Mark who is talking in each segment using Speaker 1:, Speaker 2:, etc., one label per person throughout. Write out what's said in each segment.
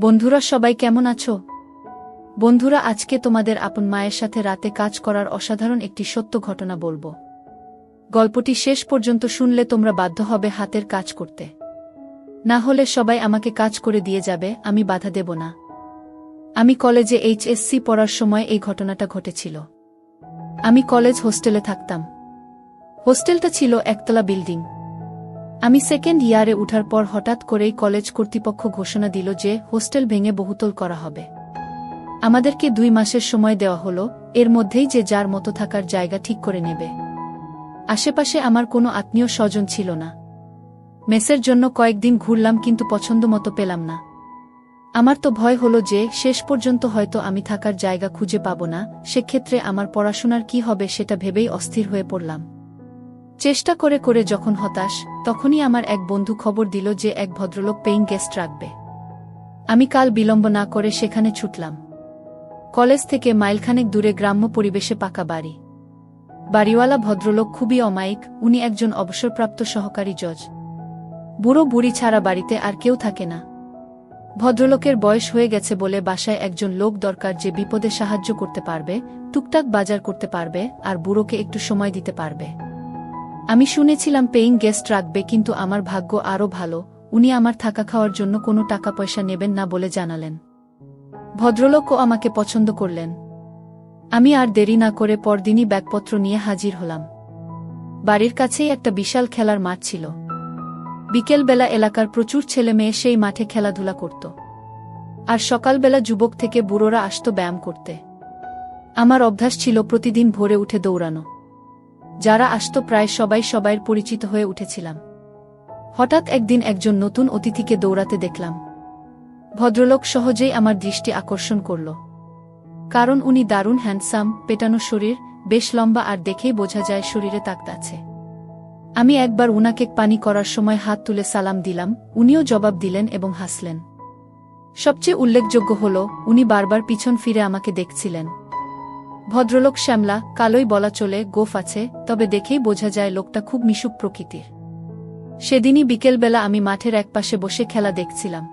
Speaker 1: বন্ধুরা সবাই কেমন আছো? বন্ধুরা, আজকে তোমাদের আপন মায়ের সাথে রাতে কাজ করার অসাধারণ একটি সত্য ঘটনা বলব। গল্পটি শেষ পর্যন্ত শুনলে তোমরা বাধ্য হবে হাতের কাজ করতে। না হলে সবাই আমাকে কাজ করে দিয়ে যাবে, আমি বাধা দেব না। আমি কলেজে এইচএসসি পড়ার সময় এই ঘটনাটা ঘটেছিল। আমি কলেজ হোস্টেলে থাকতাম। হোস্টেলটা ছিল একতলা বিল্ডিং। আমি সেকেন্ড ইয়ারে উঠার পর হঠাৎ করেই কলেজ কর্তৃপক্ষ ঘোষণা দিল যে হোস্টেল ভেঙে বহুতল করা হবে। আমাদেরকে দুই মাসের সময় দেওয়া হলো, এর মধ্যেই যে যার মতো থাকার জায়গা ঠিক করে নেবে। আশেপাশে আমার কোনো আত্মীয় স্বজন ছিল না। মেসের জন্য কয়েকদিন ঘুরলাম কিন্তু পছন্দ মতো পেলাম না। আমার তো ভয় হলো যে শেষ পর্যন্ত হয়তো আমি থাকার জায়গা খুঁজে পাব না, সেক্ষেত্রে আমার পড়াশোনার কি হবে সেটা ভেবেই অস্থির হয়ে পড়লাম। চেষ্টা করে করে যখন হতাশ, তখনই আমার এক বন্ধু খবর দিল যে এক ভদ্রলোক পেইং গেস্ট রাখবে। আমি কাল বিলম্ব না করে সেখানে ছুটলাম। কলেজ থেকে মাইলখানেক দূরে গ্রাম্য পরিবেশে পাকা বাড়ি। বাড়িওয়ালা ভদ্রলোক খুবই অমায়িক, উনি একজন অবসরপ্রাপ্ত সহকারী জজ। বুড়ো বুড়ি ছাড়া বাড়িতে আর কেউ থাকে না। ভদ্রলোকের বয়স হয়ে গেছে বলে বাসায় একজন লোক দরকার যে বিপদে সাহায্য করতে পারবে, টুকটাক বাজার করতে পারবে, আর বুড়োকে একটু সময় দিতে পারবে। আমি শুনেছিলাম পেইং গেস্ট রাখবে কিন্তু আমার ভাগ্য আরও ভালো, উনি আমার থাকা খাওয়ার জন্য কোনো টাকা পয়সা নেবেন না বলে জানালেন। ভদ্রলোকও আমাকে পছন্দ করলেন। আমি আর দেরি না করে পরদিনই ব্যাগপত্র নিয়ে হাজির হলাম। বাড়ির কাছেই একটা বিশাল খেলার মাঠ ছিল। বিকেলবেলা এলাকার প্রচুর ছেলে মেয়ে সেই মাঠে খেলাধুলা করত। আর সকালবেলা যুবক থেকে বুড়োরা আসত ব্যায়াম করতে। আমার অভ্যাস ছিল প্রতিদিন ভোরে উঠে দৌড়ানো। যারা আসত প্রায় সবাই সবাইয়ের পরিচিত হয়ে উঠেছিলাম। হঠাৎ একদিন একজন নতুন অতিথিকে দৌড়াতে দেখলাম। ভদ্রলোক সহজেই আমার দৃষ্টি আকর্ষণ করল। কারণ উনি দারুণ হ্যান্ডসাম, পেটানো শরীর, বেশ লম্বা আর দেখেই বোঝা যায় শরীরে তাকত আছে। আমি একবার উনাকে পানি করার সময় হাত তুলে সালাম দিলাম, উনিও জবাব দিলেন এবং হাসলেন। সবচেয়ে উল্লেখযোগ্য হল, উনি বারবার পিছন ফিরে আমাকে দেখছিলেন। ভদ্রলোক শ্যামলা, কালোই বলা চলে, গোফ আছে, তবে দেখেই বোঝা যায় লোকটা খুব মিশুক প্রকৃতির। সেদিনই বিকেলবেলা আমি মাঠের একপাশে বসে খেলা দেখছিলাম।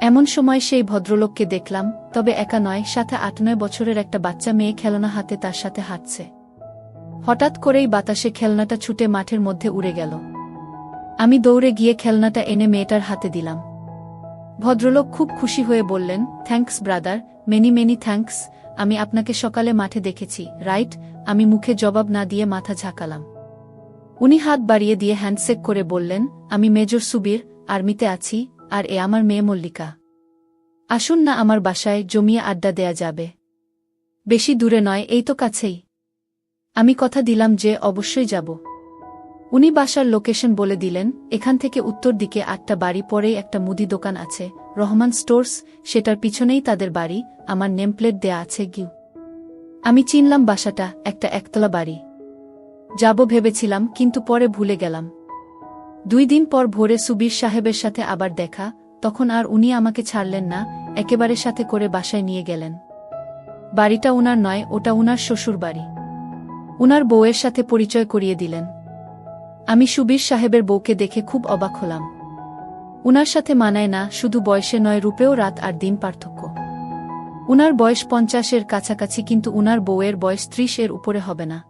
Speaker 1: এমন সময় সেই ভদ্রলোককে দেখলাম, তবে একা নয়, সাথে আট নয় বছরের একটা বাচ্চা মেয়ে খেলনা হাতে তার সাথে হাঁটছে। হঠাৎ করেই বাতাসে খেলনাটা ছুটে মাঠের মধ্যে উড়ে গেল। আমি দৌড়ে গিয়ে খেলনাটা এনে মেয়েটার হাতে দিলাম। ভদ্রলোক খুব খুশি হয়ে বললেন thanks brother many many thanks আমি আপনাকে সকালে মাঠে দেখেছি, রাইট? আমি মুখে জবাব না দিয়ে মাথা ঝাঁকালাম। উনি হাত বাড়িয়ে দিয়ে হ্যান্ডশেক করে বললেন, আমি মেজর সুবির, আর্মিতে আছি, আর এ আমার মেয়ে মল্লিকা। আসুন না আমার বাসায় জমিয়ে আড্ডা দেয়া যাবে। বেশি দূরে নয়, এই তো কাছেই। আমি কথা দিলাম যে অবশ্যই যাব। উনি বাসার লোকেশন বলে দিলেন, এখান থেকে উত্তর দিকে আটটা বাড়ি পরেই একটা মুদি দোকান আছে, রহমান স্টোর্স, সেটার পিছনেই তাদের বাড়ি, আমার নেমপ্লেট দেয়া আছে গিউ। আমি চিনলাম বাসাটা, একটা একতলা বাড়ি। যাব ভেবেছিলাম, কিন্তু পরে ভুলে গেলাম। দুই দিন পর ভোরে সুবীর সাহেবের সাথে আবার দেখা, তখন আর উনি আমাকে ছাড়লেন না, একেবারে সাথে করে বাসায় নিয়ে গেলেন। বাড়িটা উনার নয়, ওটা উনার শ্বশুর বাড়ি উনার বউয়ের সাথে পরিচয় করিয়ে দিলেন। আমি সুবীর সাহেবের বউকে দেখে খুব অবাক হলাম। উনার সাথে মানায় না, শুধু বয়সে নয়, রূপেও রাত আর দিন পার্থক্য। উনার বয়স পঞ্চাশের কাছাকাছি, কিন্তু উনার বউয়ের বয়স ত্রিশ এর উপরে হবে না।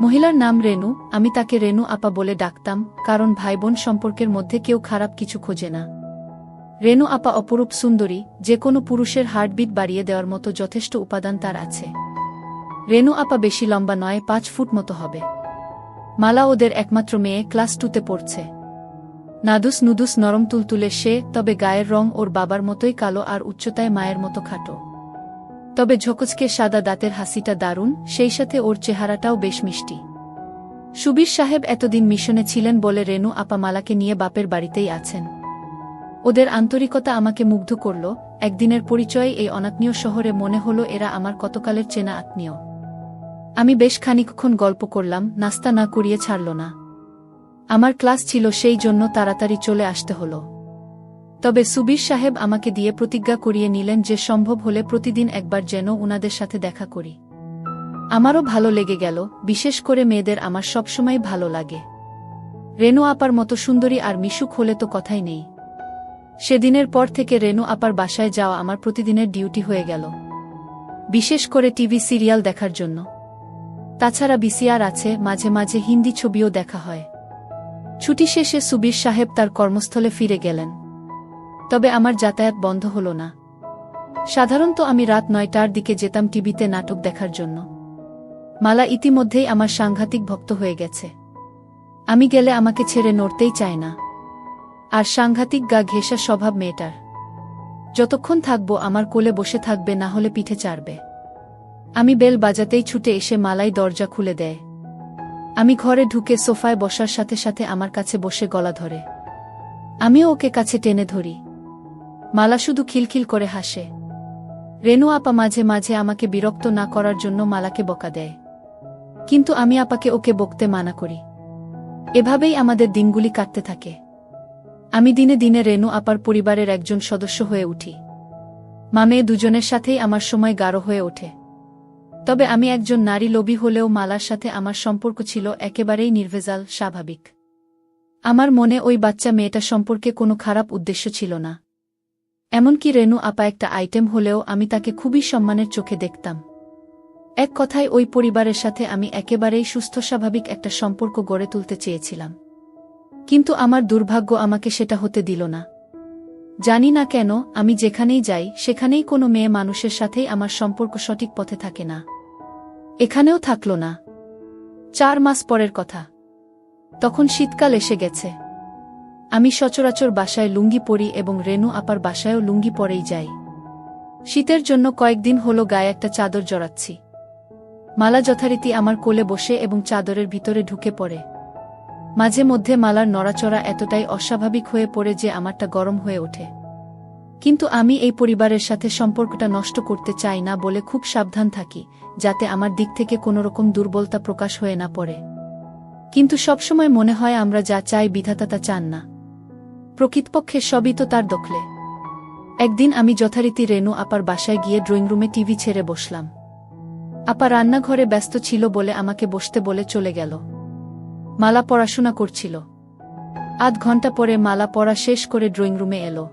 Speaker 1: মহিলার নাম রেনু, আমি তাকে রেনু আপা বলে ডাকতাম, কারণ ভাই বোন সম্পর্কের মধ্যে কেউ খারাপ কিছু খোঁজে না। রেনু আপা অপরূপ সুন্দরী, যে কোনো পুরুষের হার্টবিট বাড়িয়ে দেওয়ার মতো যথেষ্ট উপাদান তার আছে। রেনু আপা বেশি লম্বা নয়, পাঁচ ফুট মতো হবে। মালা ওদের একমাত্র মেয়ে ক্লাস টুতে পড়ছে। নাদুস নুদুস নরম তুলতুলে সে, তবে গায়ের রং ওর বাবার মতোই কালো আর উচ্চতায় মায়ের মতো খাটো। তবে ঝকচকে সাদা দাঁতের হাসিটা দারুণ, সেই সাথে ওর চেহারাটাও বেশ মিষ্টি। সুবীর সাহেব এতদিন মিশনে ছিলেন বলে রেনু আপা মালাকে নিয়ে বাপের বাড়িতেই আছেন। ওদের আন্তরিকতা আমাকে মুগ্ধ করল, একদিনের পরিচয়ে এই অনাত্মীয় শহরে মনে হলো এরা আমার কতকালের চেনা আত্মীয়। আমি বেশ খানিকক্ষণ গল্প করলাম, নাস্তা না করিয়ে ছাড়ল না। আমার ক্লাস ছিল সেই জন্য তাড়াতাড়ি চলে আসতে হলো। তবে সুবীর সাহেব আমাকে দিয়ে প্রতিজ্ঞা করিয়ে নিলেন যে সম্ভব হলে প্রতিদিন একবার যেন উনাদের সাথে দেখা করি। আমারও ভালো লেগে গেল, বিশেষ করে মেয়েদের আমার সবসময় ভালো লাগে। রেনু আপার মতো সুন্দরী আর মিশুক হলে তো কথাই নেই। সেদিনের পর থেকে রেনু আপার বাসায় যাওয়া আমার প্রতিদিনের ডিউটি হয়ে গেল। বিশেষ করে টিভি সিরিয়াল দেখার জন্য। তাছাড়া বিসিআর আছে, মাঝে মাঝে হিন্দি ছবিও দেখা হয়। ছুটি শেষে সুবীর সাহেব তার কর্মস্থলে ফিরে গেলেন। তবে আমার যাতায়াত বন্ধ হল না। সাধারণত আমি রাত নয়টার দিকে যেতাম টিভিতে নাটক দেখার জন্য। মালা ইতিমধ্যেই আমার সাংঘাতিক ভক্ত হয়ে গেছে। আমি গেলে আমাকে ছেড়ে নড়তেই চায় না। আর সাংঘাতিক গা ঘেঁষা স্বভাব মেয়েটার। যতক্ষণ থাকব আমার কোলে বসে থাকবে না হলে পিঠে চাড়বে। আমি বেল বাজাতেই ছুটে এসে মালাই দরজা খুলে দেয়। আমি ঘরে ঢুকে সোফায় বসার সাথে সাথে আমার কাছে বসে গলা ধরে। আমিও ওকে কাছে টেনে ধরি। মালা শুধু খিলখিল করে হাসে। রেনু আপা মাঝে মাঝে আমাকে বিরক্ত না করার জন্য মালাকে বকা দেয়। কিন্তু আমি আপাকে ওকে বকতে মানা করি। এভাবেই আমাদের দিনগুলি কাটতে থাকে। আমি দিনে দিনে রেনু আপার পরিবারের একজন সদস্য হয়ে উঠি। মামে দুজনের সাথেই আমার সময় গাঢ় হয়ে ওঠে। তবে আমি একজন নারী লোভী হলেও মালার সাথে আমার সম্পর্ক ছিল একেবারেই নির্ভেজাল, স্বাভাবিক। আমার মনে ওই বাচ্চা মেয়েটা সম্পর্কে কোনো খারাপ উদ্দেশ্য ছিল না। এমনকি রেনু আপা একটা আইটেম হলেও আমি তাকে খুবই সম্মানের চোখে দেখতাম। এক কথায় ওই পরিবারের সাথে আমি একেবারেই সুস্থ, স্বাভাবিক একটা সম্পর্ক গড়ে তুলতে চেয়েছিলাম। কিন্তু আমার দুর্ভাগ্য আমাকে সেটা হতে দিল না। জানি না কেন, আমি যেখানেই যাই, সেখানেই কোনো মেয়ে মানুষের সাথেই আমার সম্পর্ক সঠিক পথে থাকে না। এখানেও থাকল না। চার মাস পরের কথা। তখন শীতকাল এসে গেছে। আমি সচরাচর বাসায় লুঙ্গি পরি এবং রেনু আপার বাসায়ও লুঙ্গি পরেই যাই। শীতের জন্য কয়েকদিন হলো গায়ে একটা চাদর জড়াচ্ছি। মালা যথারীতি আমার কোলে বসে এবং চাদরের ভিতরে ঢুকে পড়ে। মাঝে মধ্যে মালার নড়াচড়া এতটাই অস্বাভাবিক হয়ে পড়ে যে আমারটা গরম হয়ে ওঠে। কিন্তু আমি এই পরিবারের সাথে সম্পর্কটা নষ্ট করতে চাই না বলে খুব সাবধান থাকি, যাতে আমার দিক থেকে কোনোরকম দুর্বলতা প্রকাশ হয়ে না পড়ে। কিন্তু সবসময় মনে হয় আমরা যা চাই বিধাতা তা চান না। প্রকৃতপক্ষে সবই তো তার দখলে। একদিন আমি যথারীতি রেনু আপার বাসায় গিয়ে ড্রয়িং রুমে টিভি ছেড়ে বসলাম। আপা রান্নাঘরে ব্যস্ত ছিল বলে আমাকে বসতে বলে চলে গেল। মালা পড়াশোনা করছিল। আধ ঘণ্টা পরে মালা পড়া শেষ করে ড্রয়িং রুমে এলো।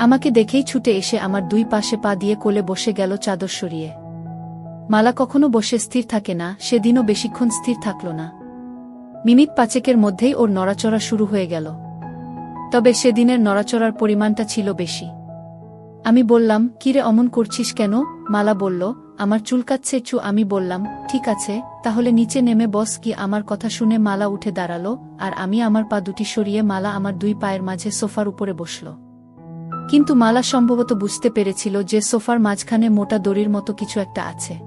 Speaker 1: আমাকে দেখেই ছুটে এসে আমার দুই পাশে পা দিয়ে কোলে বসে গেল চাদর সরিয়ে। মালা কখনো বসে স্থির থাকে না, সেদিনও বেশিক্ষণ স্থির থাকল না। মিনিট পাচেকের মধ্যেই ওর নড়াচড়া শুরু হয়ে গেল। তবে সেদিনের নড়াচড়ার পরিমাণটা ছিল বেশি। আমি বললাম, কিরে, অমন করছিস কেন? মালা বলল আমার চুলকাচ্ছে, চু, আমি বললাম, ঠিক আছে, তাহলে নিচে নেমে বস কি? আমার কথা শুনে মালা উঠে দাঁড়াল, আর আমি আমার পা দুটি সরিয়ে মালা আমার দুই পায়ের মাঝে সোফার উপরে বসল। কিন্তু মালা সম্ভবত বুঝতে পেরেছিল যে সোফার মাঝখানে মোটা দড়ির মতো কিছু একটা আছে।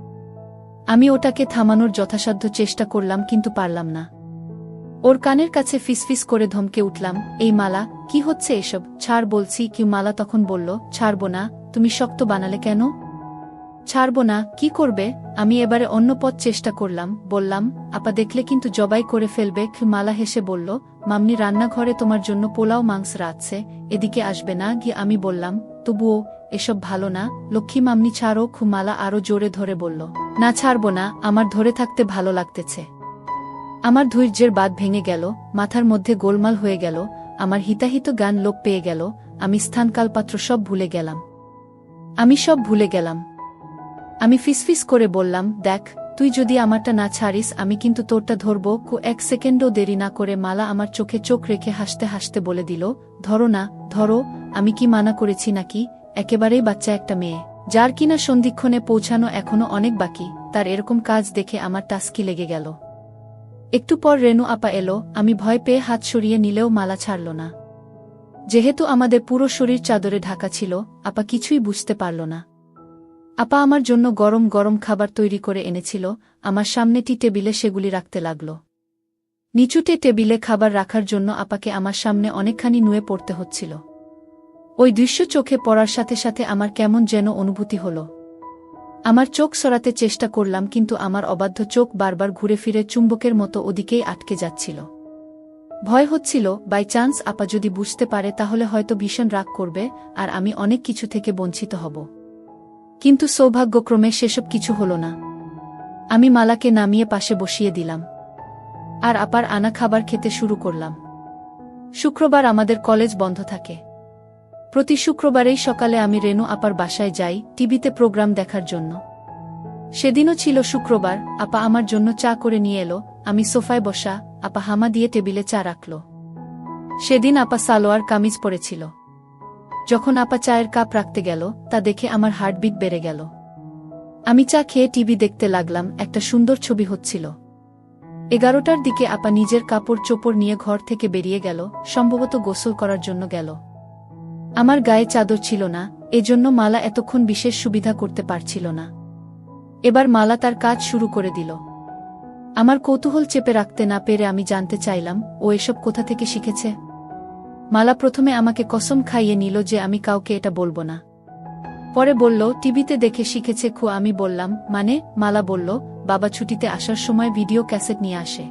Speaker 1: আমি ওটাকে থামানোর যথাসাধ্য চেষ্টা করলাম, কিন্তু পারলাম না। ওর কানের কাছে ফিসফিস করে ধমকে উঠলাম, এই মালা, কি হচ্ছে এসব? ছাড় বলছি কি মালা তখন বলল, ছাড়ব না, তুমি শক্ত বানালে কেন? ছাড়ব না, কি করবে? আমি এবারে অন্য পথ চেষ্টা করলাম, বললাম, আপা দেখলে কিন্তু জবাই করে ফেলবে। মালা হেসে বলল, মামনি রান্নাঘরে তোমার জন্য পোলাও, মাংস রাখছে এদিকে আসবে না? গিয়ে আমি বললাম, তবুও, এসব ভালো না। লক্ষ্মী মামনি ছাড়ো মালা আরও জোরে ধরে বলল, না ছাড়ব না, আমার ধরে থাকতে ভালো লাগতেছে। আমার ধৈর্যের বাদ ভেঙে গেল, মাথার মধ্যে গোলমাল হয়ে গেল, আমার হিতাহিত গান লোপ পেয়ে গেল, আমি স্থানকালপাত্র সব ভুলে গেলাম। আমি সব ভুলে গেলাম। আমি ফিসফিস করে বললাম, দেখ, তুই যদি আমারটা না ছাড়িস, আমি কিন্তু তোরটা ধরব। কো এক সেকেন্ডও দেরি না করে মালা আমার চোখে চোখ রেখে হাসতে হাসতে বলে দিল, ধরো না, ধরো, আমি কি মানা করেছি নাকি? একেবারেই বাচ্চা একটা মেয়ে, যার কিনা সন্ধিক্ষণে পৌঁছানো এখনও অনেক বাকি, তার এরকম কাজ দেখে আমার টাস্কি লেগে গেল। একটু পর রেনু আপা এলো, আমি ভয় পেয়ে হাত সরিয়ে নিলেও মালা ছাড়ল না। যেহেতু আমাদের পুরো শরীর চাদরে ঢাকা ছিল, আপা কিছুই বুঝতে পারল না। আপা আমার জন্য গরম গরম খাবার তৈরি করে এনেছিল, আমার সামনেটি টেবিলে সেগুলি রাখতে লাগল। নিচুটে টেবিলে খাবার রাখার জন্য আপাকে আমার সামনে অনেকখানি নুয়ে পড়তে হচ্ছিল। ওই দৃশ্য চোখে পড়ার সাথে সাথে আমার কেমন যেন অনুভূতি হল। আমার চোখ সরাতে চেষ্টা করলাম, কিন্তু আমার অবাধ্য চোখ বারবার ঘুরে ফিরে চুম্বকের মতো ওদিকেই আটকে যাচ্ছিল। ভয় হচ্ছিল, বাই চান্স আপা যদি বুঝতে পারে তাহলে হয়তো ভীষণ রাগ করবে, আর আমি অনেক কিছু থেকে বঞ্চিত হব। কিন্তু সৌভাগ্যক্রমে সেসব কিছু হল না। আমি মালাকে নামিয়ে পাশে বসিয়ে দিলাম। আর আপার আনা খাবার খেতে শুরু করলাম। শুক্রবার আমাদের কলেজ বন্ধ থাকে। প্রতি শুক্রবারেই সকালে আমি রেনু আপার বাসায় যাই টিভিতে প্রোগ্রাম দেখার জন্য। সেদিনও ছিল শুক্রবার, আপা আমার জন্য চা করে নিয়ে এলো, আমি সোফায় বসা, আপা হামা দিয়ে টেবিলে চা রাখল। সেদিন আপা সালোয়ার কামিজ পরেছিল। যখন আপা চায়ের কাপ রাখতে গেল, তা দেখে আমার হার্টবিট বেড়ে গেল। আমি চা খেয়ে টিভি দেখতে লাগলাম, একটা সুন্দর ছবি হচ্ছিল। এগারোটার দিকে আপা নিজের কাপড় চোপড় নিয়ে ঘর থেকে বেরিয়ে গেল, সম্ভবত গোসল করার জন্য গেল। আমার গায়ে চাদর ছিল না, এজন্য মালা এতক্ষণ বিশেষ সুবিধা করতে পারছিল না। এবার মালা তার কাজ শুরু করে দিল। আমার কৌতূহল চেপে রাখতে না পেরে আমি জানতে চাইলাম, ও এসব কোথা থেকে শিখেছে? মালা প্রথমে আমাকে কসম খাইয়ে নিল যে আমি কাউকে এটা বলব না। পরে বলল, টিভিতে দেখে শিখেছে খু, আমি বললাম মানে? মালা বলল, বাবা ছুটিতে আসার সময় ভিডিও ক্যাসেট নিয়ে আসে।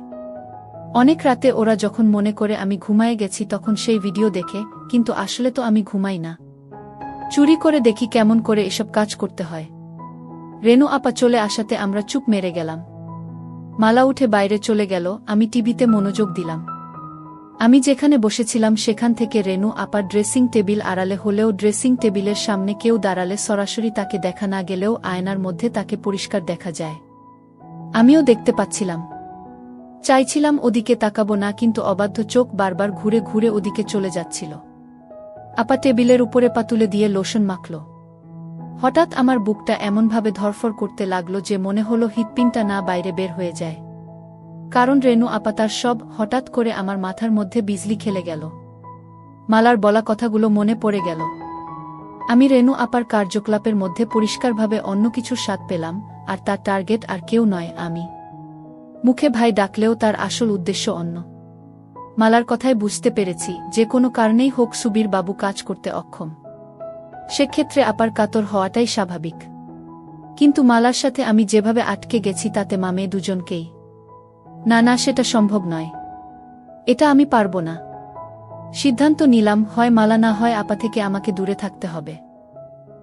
Speaker 1: অনেক রাতে ওরা যখন মনে করে আমি ঘুমায়ে গেছি তখন সেই ভিডিও দেখে, কিন্তু আসলে তো আমি ঘুমাই না। চুরি করে দেখি কেমন করে এসব কাজ করতে হয়। রেনু আপা চলে আসাতে আমরা চুপ মেরে গেলাম। মালা উঠে বাইরে চলে গেল, আমি টিভিতে মনোযোগ দিলাম। আমি যেখানে বসেছিলাম সেখান থেকে রেনু আপার ড্রেসিং টেবিল আড়ালে হলেও ড্রেসিং টেবিলের সামনে কেউ দাঁড়ালে সরাসরি তাকে দেখা না গেলেও আয়নার মধ্যে তাকে পরিষ্কার দেখা যায়। আমিও দেখতে পাচ্ছিলাম। চাইছিলাম ওদিকে তাকাবো না কিন্তু অবাধ্য চোখ বারবার ঘুরে ঘুরে ওদিকে চলে যাচ্ছিল। আপা টেবিলের উপরে পাতুলে দিয়ে লোশন মাখল। হঠাৎ আমার বুকটা এমনভাবে ধরফর করতে লাগল যে মনে হলো হিতপিনটা না বাইরে বের হয়ে যায়। কারণ রেনু আপা তার সব হঠাৎ করে আমার মাথার মধ্যে বিজলি খেলে গেল। মালার বলা কথাগুলো মনে পড়ে গেল। আমি রেনু আপার কার্যকলাপের মধ্যে পরিষ্কারভাবে অন্য কিছুর স্বাদ পেলাম, আর তার টার্গেট আর কেউ নয়, আমি। মুখে ভাই ডাকলেও তার আসল উদ্দেশ্য অন্য। মালার কথায় বুঝতে পেরেছি, যে কোনো কারণেই হোক সুবীর বাবু কাজ করতে অক্ষম। সেক্ষেত্রে আপার কাতর হওয়াটাই স্বাভাবিক। কিন্তু মালার সাথে আমি যেভাবে আটকে গেছি তাতে মামে দুজনকেই। না না, সেটা সম্ভব নয়। এটা আমি পারব না। সিদ্ধান্ত নিলাম, হয় মালা না হয় আপা থেকে আমাকে দূরে থাকতে হবে।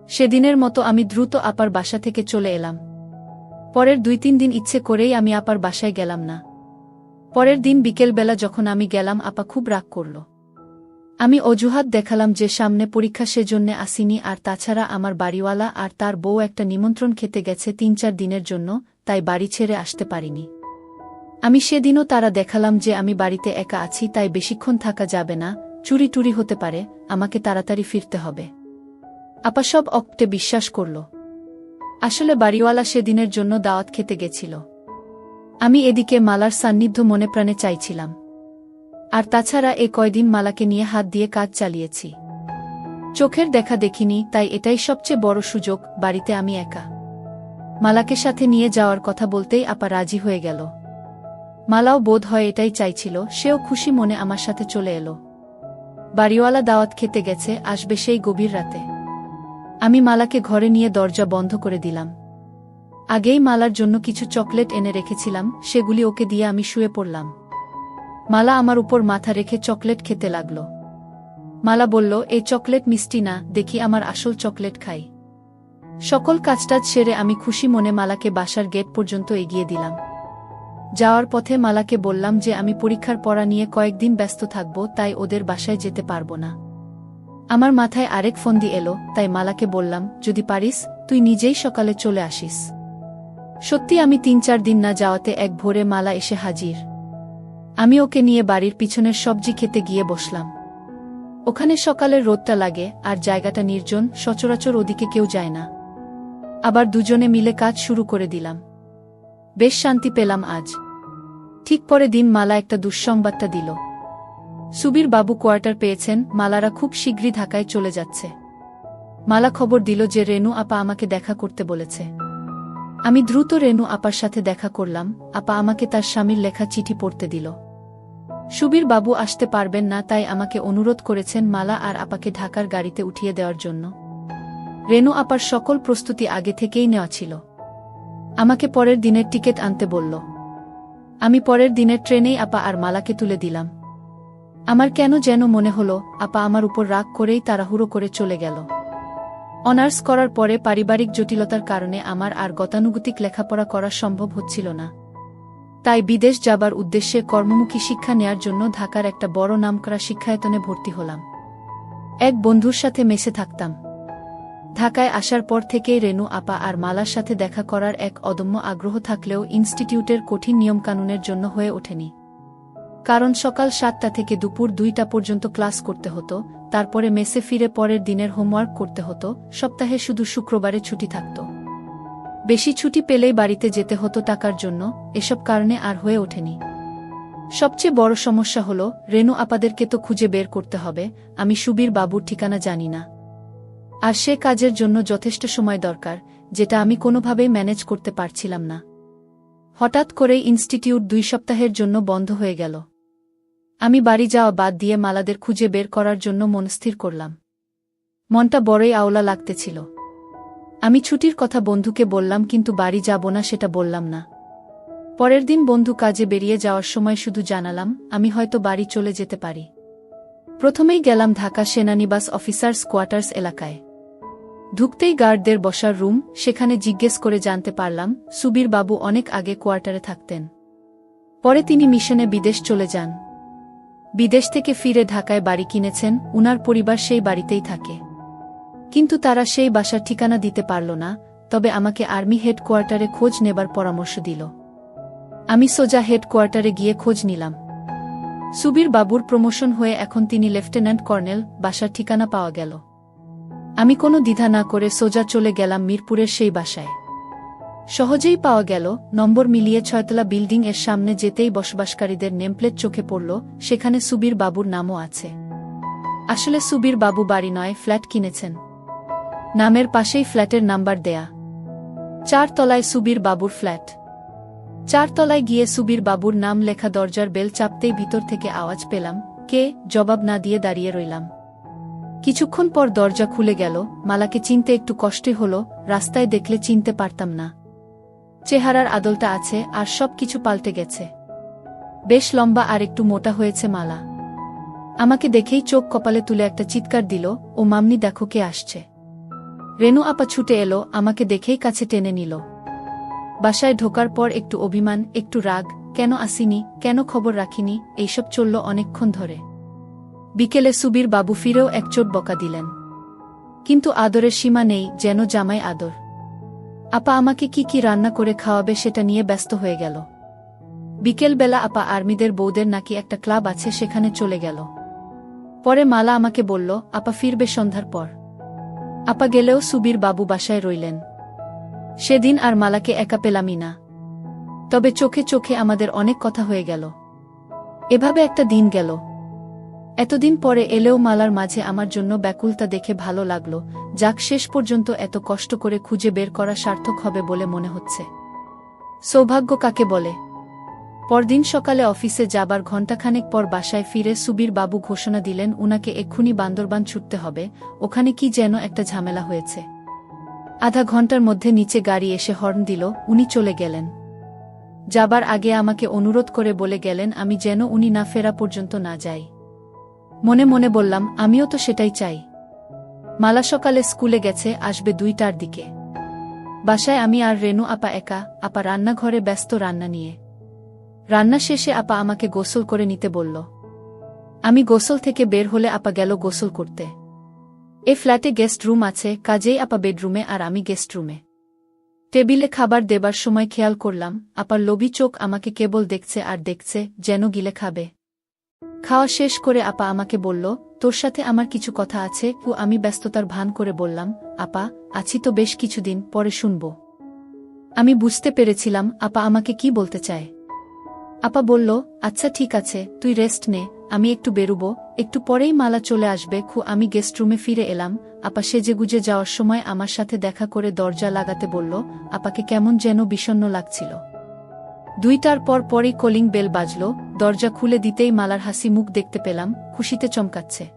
Speaker 1: সেদিনের মতো আমি দ্রুত আপার বাসা থেকে চলে এলাম। পরের দুই তিন দিন ইচ্ছে করেই আমি আপার বাসায় গেলাম না। পরের দিন বিকেলবেলা যখন আমি গেলাম, আপা খুব রাগ করল। আমি অজুহাত দেখালাম যে সামনে পরীক্ষা সেজন্যে আসিনি, আর তাছাড়া আমার বাড়িওয়ালা আর তার বউ একটা নিমন্ত্রণ খেতে গেছে তিন চার দিনের জন্য, তাই বাড়ি ছেড়ে আসতে পারিনি। আমি সেদিনও তারা দেখালাম যে আমি বাড়িতে একা আছি, তাই বেশিক্ষণ থাকা যাবে না, চুরি টুরি হতে পারে, আমাকে তাড়াতাড়ি ফিরতে হবে। আপা সব অক্টে বিশ্বাস করল। আসলে বাড়িওয়ালা সেদিনের জন্য দাওয়াত খেতে গেছিল। আমি এদিকে মালার সান্নিধ্য মনে প্রাণে চাইছিলাম। আর তাছাড়া এ কয়দিন মালাকে নিয়ে হাত দিয়ে কাজ চালিয়েছি। চোখের দেখা দেখিনি, তাই এটাই সবচেয়ে বড় সুযোগ, বাড়িতে আমি একা। মালাকে সাথে নিয়ে যাওয়ার কথা বলতেই আপা রাজি হয়ে গেল। মালাও বোধ হয় এটাই চাইছিল, সেও খুশি মনে আমার সাথে চলে এলো। বাড়িওয়ালা দাওয়াত খেতে গেছে, আসবে সেই গভীর রাতে। আমি মালাকে ঘরে নিয়ে দরজা বন্ধ করে দিলাম। আগেই মালার জন্য কিছু চকলেট এনে রেখেছিলাম, সেগুলি ওকে দিয়ে আমি শুয়ে পড়লাম। মালা আমার উপর মাথা রেখে চকলেট খেতে লাগল। মালা বলল, এই চকলেট মিষ্টি না, দেখি আমার আসল চকলেট খাই। সকল কাজটাজ সেরে আমি খুশি মনে মালাকে বাসার গেট পর্যন্ত এগিয়ে দিলাম। যাওয়ার পথে মালাকে বললাম যে আমি পরীক্ষার পড়া নিয়ে কয়েকদিন ব্যস্ত থাকব, তাই ওদের বাসায় যেতে পারব না। আমার মাথায় আরেক ফন্দি এলো, তাই মালাকে বললাম, যদি পারিস, তুই নিজেই সকালে চলে আসিস। সত্যি আমি তিন চার দিন না যাওয়াতে এক ভোরে মালা এসে হাজির। আমি ওকে নিয়ে বাড়ির পিছনের সবজি খেতে গিয়ে বসলাম। ওখানে সকালের রোদটা লাগে, আর জায়গাটা নির্জন, সচরাচর ওদিকে কেউ যায় না। আবার দুজনে মিলে কাজ শুরু করে দিলাম। বেশ শান্তি পেলাম আজ। ঠিক পরে দিন মালা একটা দুঃসংবাদটা দিল। সুবীর বাবু কোয়ার্টার পেয়েছেন, মালারা খুব শীঘ্রই ঢাকায় চলে যাচ্ছে। মালা খবর দিল যে রেনু আপা আমাকে দেখা করতে বলেছে। আমি দ্রুত রেনু আপার সাথে দেখা করলাম, আপা আমাকে তার স্বামীর লেখা চিঠি পড়তে দিল। সুবীর বাবু আসতে পারবেন না, তাই আমাকে অনুরোধ করেছেন মালা আর আপাকে ঢাকার গাড়িতে উঠিয়ে দেওয়ার জন্য। রেনু আপার সকল প্রস্তুতি আগে থেকেই নেওয়া ছিল। আমাকে পরের দিনের টিকিট আনতে বলল। আমি পরের দিনের ট্রেনেই আপা আর মালাকে তুলে দিলাম। আমার কেন যেন মনে হলো, আপা আমার উপর রাগ করেই তাড়াহুড়ো করে চলে গেল। অনার্স করার পরে পারিবারিক জটিলতার কারণে আমার আর গতানুগতিক লেখাপড়া করা সম্ভব হচ্ছিল না। তাই বিদেশ যাবার উদ্দেশ্যে কর্মমুখী শিক্ষা নেয়ার জন্য ঢাকার একটা বড় নামকরা শিক্ষায়তনে ভর্তি হলাম। এক বন্ধুর সাথে মেশে থাকতাম। ঢাকায় আসার পর থেকেই রেনু আপা আর মালার সাথে দেখা করার এক অদম্য আগ্রহ থাকলেও ইনস্টিটিউটের কঠিন নিয়মকানুনের জন্য হয়ে ওঠেনি। কারণ সকাল সাতটা থেকে দুপুর দুইটা পর্যন্ত ক্লাস করতে হতো, তারপরে মেসে ফিরে পরের দিনের হোমওয়ার্ক করতে হতো, সপ্তাহে শুধু শুক্রবারে ছুটি থাকত। বেশি ছুটি পেলেই বাড়িতে যেতে হতো টাকার জন্য, এসব কারণে আর হয়ে ওঠেনি। সবচেয়ে বড় সমস্যা হল, রেনু আপাদেরকে তো খুঁজে বের করতে হবে, আমি সুবীর বাবুর ঠিকানা জানি না। আর সে কাজের জন্য যথেষ্ট সময় দরকার, যেটা আমি কোনোভাবেই ম্যানেজ করতে পারছিলাম না। হঠাৎ করেই ইনস্টিটিউট দুই সপ্তাহের জন্য বন্ধ হয়ে গেল। আমি বাড়ি যাওয়া বাদ দিয়ে মালাদের খুঁজে বের করার জন্য মনস্থির করলাম। মনটা বড়ই আওলা লাগতেছিল। আমি ছুটির কথা বন্ধুকে বললাম, কিন্তু বাড়ি যাব না সেটা বললাম না। পরের দিন বন্ধু কাজে বেরিয়ে যাওয়ার সময় শুধু জানালাম, আমি হয়তো বাড়ি চলে যেতে পারি। প্রথমেই গেলাম ঢাকা সেনানিবাস অফিসার্স কোয়ার্টার্স এলাকায়। ঢুকতেই গার্ডদের বসার রুম, সেখানে জিজ্ঞেস করে জানতে পারলাম, সুবীর বাবু অনেক আগে কোয়ার্টারে থাকতেন। পরে তিনি মিশনে বিদেশ চলে যান। বিদেশ থেকে ফিরে ঢাকায় বাড়ি কিনেছেন, উনার পরিবার সেই বাড়িতেই থাকে। কিন্তু তারা সেই বাসার ঠিকানা দিতে পারল না, তবে আমাকে আর্মি হেডকোয়ার্টারে খোঁজ নেবার পরামর্শ দিল। আমি সোজা হেডকোয়ার্টারে গিয়ে খোঁজ নিলাম। সুবীর বাবুর প্রমোশন হয়ে এখন তিনি লেফটেন্যান্ট কর্নেল, বাসার ঠিকানা পাওয়া গেল। আমি কোনো দ্বিধা না করে সোজা চলে গেলাম মিরপুরের সেই বাসায়। সহজেই পাওয়া গেল, নম্বর মিলিয়ে ছয়তলা বিল্ডিং এর সামনে যেতেই বসবাসকারীদের নেমপ্লেট চোখে পড়ল, সেখানে সুবীর বাবুর নামও আছে। আসলে সুবীর বাবু বাড়ি নয়, ফ্ল্যাট কিনেছেন। নামের পাশেই ফ্ল্যাটের নাম্বার দেয়া। চার তলায় সুবীর বাবুর ফ্ল্যাট। চার তলায় গিয়ে সুবীর বাবুর নাম লেখা দরজার বেল চাপতেই ভিতর থেকে আওয়াজ পেলাম, কে, জবাব না দিয়ে দাঁড়িয়ে রইলাম। কিছুক্ষণ পর দরজা খুলে গেল, মালাকে চিনতে একটু কষ্টই হল, রাস্তায় দেখলে চিনতে পারতাম না। চেহারার আদলটা আছে, আর সব কিছু পাল্টে গেছে। বেশ লম্বা আর একটু মোটা হয়েছে মালা। আমাকে দেখেই চোখ কপালে তুলে একটা চিৎকার দিল, ও মামনি, দেখো কে আসছে। রেনু আপা ছুটে এলো, আমাকে দেখেই কাছে টেনে নিল। বাসায় ঢোকার পর একটু অভিমান, একটু রাগ, কেন আসিনি? কেন খবর রাখিনি? এইসব চলল অনেকক্ষণ ধরে। বিকেলে সুবীর বাবু ফিরেও এক চোট বকা দিলেন। কিন্তু আদরের সীমা নেই, যেন জামাই আদর। আপা আমাকে কি কি রান্না করে খাওয়াবে সেটা নিয়ে ব্যস্ত হয়ে গেল। বিকেলবেলা আপা আর্মিদের বৌদের নাকি একটা ক্লাব আছে সেখানে চলে গেল। পরে মালা আমাকে বলল, আপা ফিরবে সন্ধ্যার পর। আপা গেলেও সুবীর বাবু বাসায় রইলেন। সেদিন আর মালাকে একা পেলামই না। তবে চোখে চোখে আমাদের অনেক কথা হয়ে গেল। এভাবে একটা দিন গেল। এতদিন পরে এলেও মালার মাঝে আমার জন্য ব্যাকুলতা দেখে ভালো লাগল, যাক শেষ পর্যন্ত এত কষ্ট করে খুঁজে বের করা সার্থক হবে বলে মনে হচ্ছে। সৌভাগ্য কাকে বলে? পরদিন সকালে অফিসে যাবার ঘণ্টাখানেক পর বাসায় ফিরে সুবীর বাবু ঘোষণা দিলেন, উনাকে এক্ষুনি বান্দরবান ছুটতে হবে, ওখানে কি যেন একটা ঝামেলা হয়েছে। আধা ঘণ্টার মধ্যে নিচে গাড়ি এসে হর্ন দিল, উনি চলে গেলেন। যাবার আগে আমাকে অনুরোধ করে বলে গেলেন, আমি যেন উনি না ফেরা পর্যন্ত না যাই। মনে মনে বললাম, আমিও তো সেটাই চাই। মালা সকালে স্কুলে গেছে, আসবে দুইটার দিকে। বাসায় আমি আর রেনু আপা একা, আপা রান্নাঘরে ব্যস্ত রান্না নিয়ে। রান্না শেষে আপা আমাকে গোসল করে নিতে বলল। আমি গোসল থেকে বের হলে আপা গেল গোসল করতে। এ ফ্ল্যাটে গেস্ট রুম আছে, কাজেই আপা বেডরুমে আর আমি গেস্ট রুমে। টেবিলে খাবার দেবার সময় খেয়াল করলাম, আপার লোভি চোখ আমাকে কেবল দেখছে আর দেখছে, যেন গিলে খাবে। খাওয়া শেষ করে আপা আমাকে বলল, তোর সাথে আমার কিছু কথা আছে ও আমি ব্যস্ততার ভান করে বললাম, আপা, আছি তো বেশ কিছুদিন, পরে শুনব। আমি বুঝতে পেরেছিলাম, আপা আমাকে কি বলতে চায়। আপা বলল আচ্ছা ঠিক আছে, তুই রেস্ট নে, আমি একটু বেরুব, একটু পরেই মালা চলে আসবে খু আমি গেস্ট রুমে ফিরে এলাম। আপা সেজে গুজে যাওয়ার সময় আমার সাথে দেখা করে দরজা লাগাতে বলল, আপাকে কেমন যেন বিষণ্ন লাগছিল। দুইটার পর পরই কলিং বেল বাজল, দরজা খুলে দিতেই মালার হাসি মুখ দেখতে পেলাম, খুশিতে চমকাচ্ছে।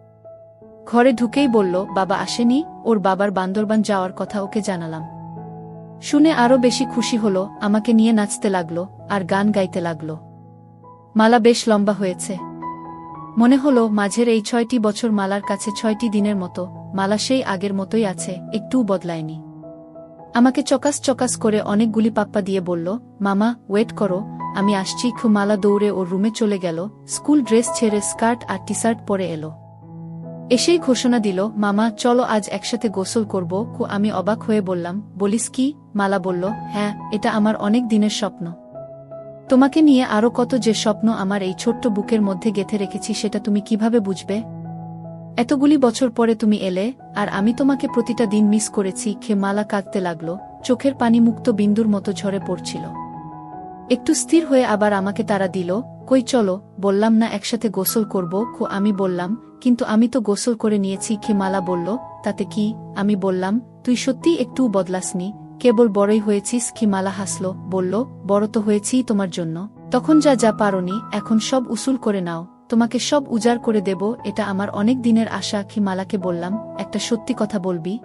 Speaker 1: ঘরে ঢুকেই বলল, বাবা আসেনি, ওর বাবার বান্দরবান যাওয়ার কথা ওকে জানালাম। শুনে আরও বেশি খুশি হলো, আমাকে নিয়ে নাচতে লাগল, আর গান গাইতে লাগল। মালা বেশ লম্বা হয়েছে। মনে হলো, মাঝের এই ছয়টি বছর মালার কাছে ছয়টি দিনের মতো, মালা সেই আগের মতোই আছে, একটুও বদলায়নি। আমাকে চকাস চকাস করে অনেকগুলি পাপ্পা দিয়ে বলল, মামা, ওয়েট করো, আমি আসছি। খুমালা দৌড়ে ওর রুমে চলে গেল, স্কুল ড্রেস ছেড়ে স্কার্ট আর টি শার্ট পরে এলো। এসেই ঘোষণা দিল, মামা, চলো আজ একসাথে গোসল করব। কু আমি অবাক হয়ে বললাম, বলিস কি? মালা বলল হ্যাঁ এটা আমার অনেক দিনের স্বপ্ন। তোমাকে নিয়ে আরও কত যে স্বপ্ন আমার এই ছোট্ট বুকের মধ্যে গেথে রেখেছি, সেটা তুমি কীভাবে বুঝবে? এতগুলি বছর পরে তুমি এলে, আর আমি তোমাকে প্রতিটা দিন মিস করেছি খে মালা কাঁদতে লাগল, চোখের পানি মুক্ত বিন্দুর মতো ঝরে পড়ছিল। একটু স্থির হয়ে আবার আমাকে তারা দিল, কই চলো, বললাম না একসাথে গোসল করব, খো, আমি বললাম, কিন্তু আমি তো গোসল করে নিয়েছি খে মালা বলল, তাতে কি? আমি বললাম, তুই সত্যিই একটু বদলাসনি, কেবল বড়ই হয়েছিস খিমালা হাসল, বলল, বড় তো হয়েছিই তোমার জন্য, তখন যা যা পারনি, এখন সব উসুল করে নাও। তোমাকে সব উজাড় করে দেব, এটা আমার অনেক দিনের আশা কি মালাকে বললাম, একটা সত্যি কথা বলবি?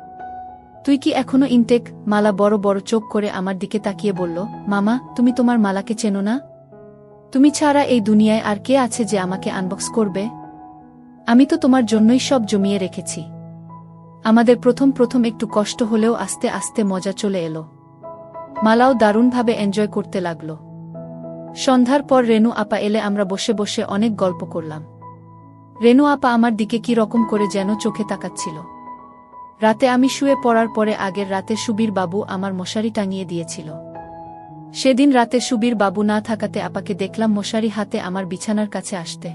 Speaker 1: তুই কি এখনও ইনটেক? মালা বড় বড় চোখ করে আমার দিকে তাকিয়ে বলল, মামা, তুমি তোমার মালাকে চেনো না? তুমি ছাড়া এই দুনিয়ায় আর কে আছে যে আমাকে আনবক্স করবে? আমি তো তোমার জন্যই সব জমিয়ে রেখেছি। আমাদের প্রথম প্রথম একটু কষ্ট হলেও আস্তে আস্তে মজা চলে এলো। মালাও দারুণভাবে এনজয় করতে লাগল। সন্ধ্যার পর রেনু আপা এলে আমরা বসে বসে অনেক গল্প করলাম। রেনু আপা আমার দিকে কি রকম করে যেন চোখে তাকাচ্ছিল। রাতে আমি শুয়ে পড়ার পরে আগের রাতে সুবীর বাবু আমার মশারি টাঙিয়ে দিয়েছিল। সেদিন রাতে সুবীর বাবু না থাকাতে আপাকে দেখলাম মশারি হাতে আমার বিছানার কাছে আসতে।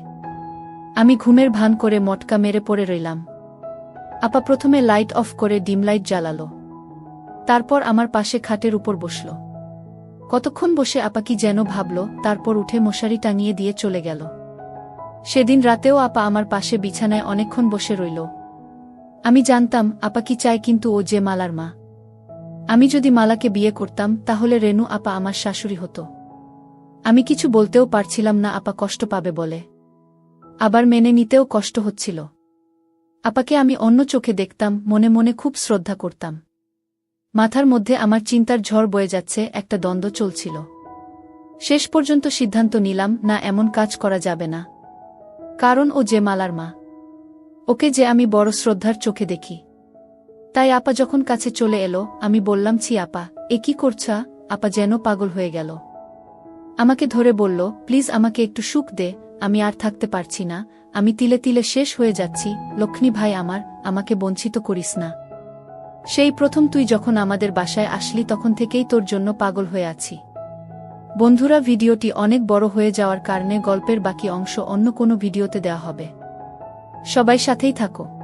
Speaker 1: আমি ঘুমের ভান করে মটকা মেরে পড়ে রইলাম। আপা প্রথমে লাইট অফ করে ডিম লাইট জ্বালালো। তারপর আমার পাশে খাটের উপর বসল। কতক্ষণ বসে আপা কি যেন ভাবল, তারপর উঠে মশারি টাঙিয়ে দিয়ে চলে গেল। সেদিন রাতেও আপা আমার পাশে বিছানায় অনেকক্ষণ বসে রইল। আমি জানতাম, আপা কি চায় কিন্তু ও যে মালার মা। আমি যদি মালাকে বিয়ে করতাম, তাহলে রেনু আপা আমার শাশুড়ি হতো। আমি কিছু বলতেও পারছিলাম না আপা কষ্ট পাবে বলে। আবার মেনে নিতেও কষ্ট হচ্ছিল। আপাকে আমি অন্য চোখে দেখতাম, মনে মনে খুব শ্রদ্ধা করতাম। মাথার মধ্যে আমার চিন্তার ঝড় বয়ে যাচ্ছে, একটা দ্বন্দ্ব চলছিল। শেষ পর্যন্ত সিদ্ধান্ত নিলাম, না, এমন কাজ করা যাবে না। কারণ ও যে মালার মা। ওকে যে আমি বড় শ্রদ্ধার চোখে দেখি। তাই আপা যখন কাছে চলে এলো, আমি বললাম, ছি আপা, এ কি করছা? আপা যেন পাগল হয়ে গেল। আমাকে ধরে বলল, প্লিজ আমাকে একটু সুখ দে, আমি আর থাকতে পারছি না, আমি তিলে তিলে শেষ হয়ে যাচ্ছি, লক্ষ্মী ভাই আমার, আমাকে বঞ্চিত করিস না। সেই প্রথম তুই যখন আমাদের বাসায় আসলি তখন থেকেই তোর জন্য পাগল হয়ে আছি। বন্ধুরা, ভিডিওটি অনেক বড় হয়ে যাওয়ার কারণে গল্পের বাকি অংশ অন্য কোনো ভিডিওতে দেওয়া হবে। সবাই সাথেই থাকো।